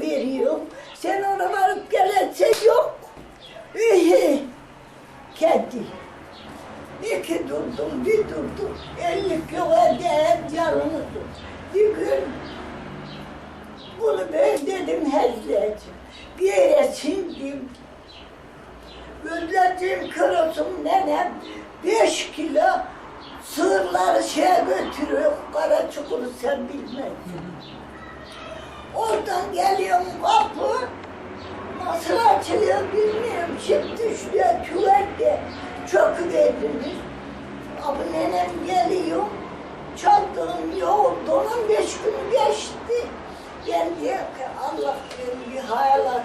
koy veriyorum. Sen ona varıp gelirse yok. İyi. Kedi. İki durdum, bir durdum. Ellik yok elde hep yanımızdı. Bir gün bunu ben dedim. Bir yere sindim. Gözlerim kırılsın nenem. Beş kilo sığırları şeye götürüyor. Kara çukuru sen bilmezsin. Oradan geliyorum kapı. Nasıl açılıyor bilmiyorum. Şimdi düştü küvette. Çok verdiniz. Abi nenem geliyor. Çaldığım yoğurdu. Onun beş günü geçti. Ki Allah bir hayal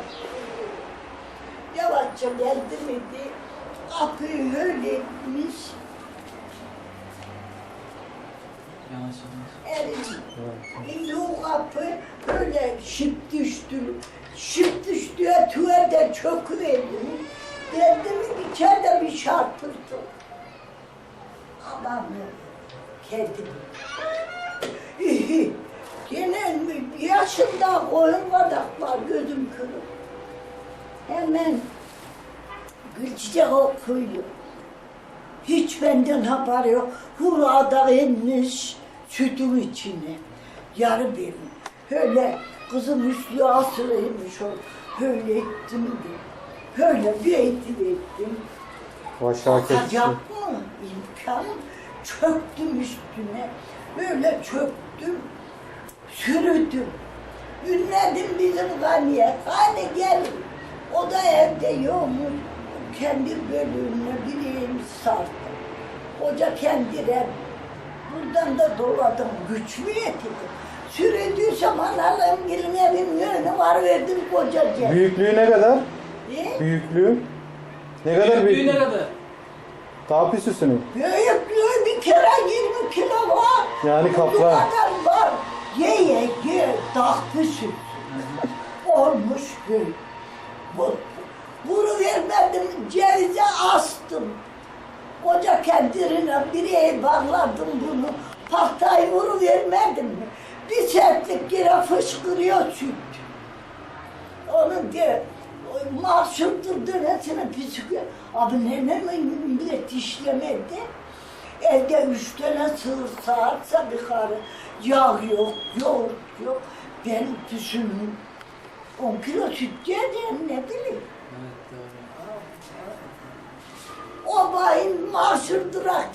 Yavaşça geldi miydi? Kapıyı öyle etmiş. Yavaş. Elini. İndi o kapı böyle şıp düştü. Şıp düştü. Tüverde çöküverdi. Dedim içeride bir çarpıldı. Aman kedim. Gene yaşında koyun vadak var gözüm kırık. Hemen Gülçiçek okuyor. Hiç benden haber yok. Hurada inmiş sütün içine. Yarı bir. Öyle kızım üstü asılıymış o. Öyle ettim de. Öyle bir eğitim ettim. Başak Atacak mı? İmkan. Çöktüm üstüne. Böyle çöktüm. Sürüdüm. Ünledim bizim ganiye. Hadi gel. O da evde yokmuş. Kendi bölümüne bileğimi sardı. Hoca kendi Buradan da doladım. Güç mü yetidi? Sürüdüysem analığım gelin evin yönü var verdim kocacığa. Büyüklüğü ne kadar? Ne? Büyüklüğü? Ne kadar Büyüklüğü ne kadar? Daha püsüsünü. Büyüklüğü bir kere 20 kilo var. Yani Bu kaplan. kadar var. Ye ye ye. Dahpısı. Olmuş böyle. Bu, bunu vermedim. Cevize astım. Koca kendirine bir bağladım bunu. Pahtayı vuru vermedim mi? Bir sertlik yere fışkırıyor süt. Onun diye mahsurdur dönesine psikoloji. Abi nenem millet işlemedi. Evde üç tane sığır sağarsa bir karı. Yağ yok, yoğurt yok. Ben düşünün. On kilo süt yedin ne bileyim. Evet doğru. O bayın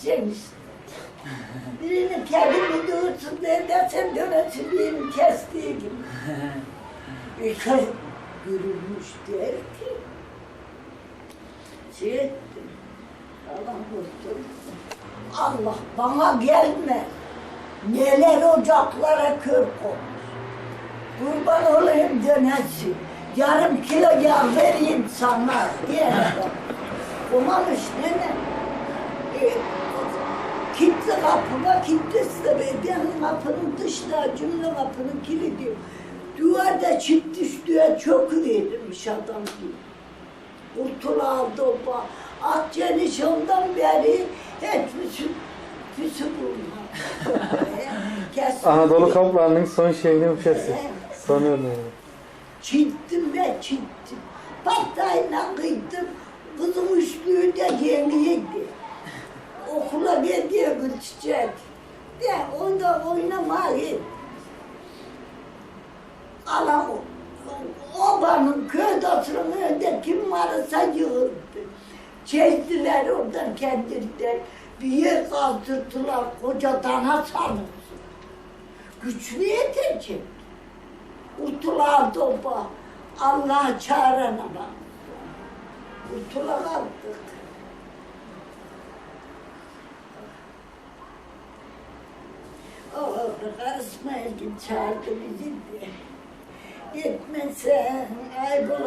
cemiş. Birini kendimi doğursun dersen dönesin birini kestiği gibi. İlkay görülmüş der ki şey ettim. Allah kurtulsun. Allah bana gelme. Neler ocaklara kör koymuş. Kurban olayım dönesin. Yarım kilo yağ vereyim sana diye adam. Kumamış nene. E, Kitle kapıma, de bedenin kapının dışına, cümle kapının kilidi. Duvarda çift üstüne çok verilmiş adam gibi. Kurtul aldı o ba. At ondan beri hiç püsü bulmaz. Kesin. Anadolu kaplanının son şeyini bu sesi. Sanıyorum. Çittim ve çittim. Patlayla kıydım. Kızım üstlüğü Ala. Obanın köydatının önünde kim varsa yığıldı. Çektiler oradan kendinden. Bir yer kaldırdılar koca dana sanırsın. Güçlü yetecek. Kurtular doba. Allah çağırana bak. Kurtula kaldık. O karısma elgin çağırdı bizi de. Gitmesen olacak.